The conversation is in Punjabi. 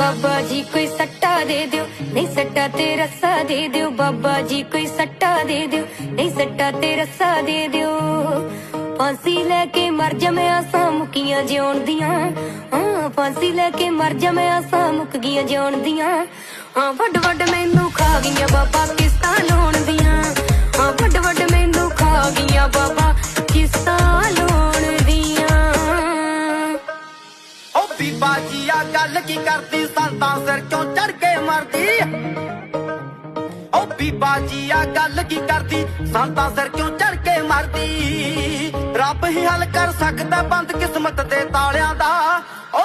ਬਾਬਾ ਜੀ ਕੋਈ ਸੱਟਾ ਦੇ ਦਿਓ, ਨਹੀਂ ਸੱਟਾ ਤੇ ਰੱਸਾ ਦੇ ਦਿਓ। ਬਾਬਾ ਜੀ ਕੋਈ ਸੱਟਾ ਦੇ ਦਿਓ, ਨਹੀਂ ਸੱਟਾ ਤੇ ਰੱਸਾ ਦੇ ਦਿਓ। ਫਾਂਸੀ ਲੈ ਕੇ ਮਰ ਜਮਿਆ ਸਾਂ ਮੁਕੀਆਂ ਜਿਉਣ ਦੀਆਂ। ਹਾਂ, ਫਾਂਸੀ ਲੈ ਕੇ ਮਰ ਜਮਿਆ ਸਾਂ ਮੁੱਕ ਗਈਆਂ ਜਿਉਣ ਦੀਆਂ। ਹਾਂ, ਵੱਡ ਵੱਡ ਮੈਨੂੰ ਖਾ ਗਈਆਂ ਬਾਬਾ ਬੀਬਾ ਜੀ ਆ ਗੱਲ ਕੀ ਕਰਦੀ? ਸੰਤਾਂ ਸਿਰ ਕਿਉਂ ਚੜ ਕੇ ਮਰਦੀ? ਓ ਬੀਬਾ ਜੀ ਆ ਗੱਲ ਕੀ ਕਰਦੀ? ਸੰਤਾਂ ਸਿਰ ਕਿਉਂ ਚੜ ਕੇ ਮਰਦੀ? ਰੱਬ ਹੀ ਹੱਲ ਕਰ ਸਕਦਾ ਬੰਦ ਕਿਸਮਤ ਦੇ ਤਾਲਿਆਂ ਦਾ। ਓ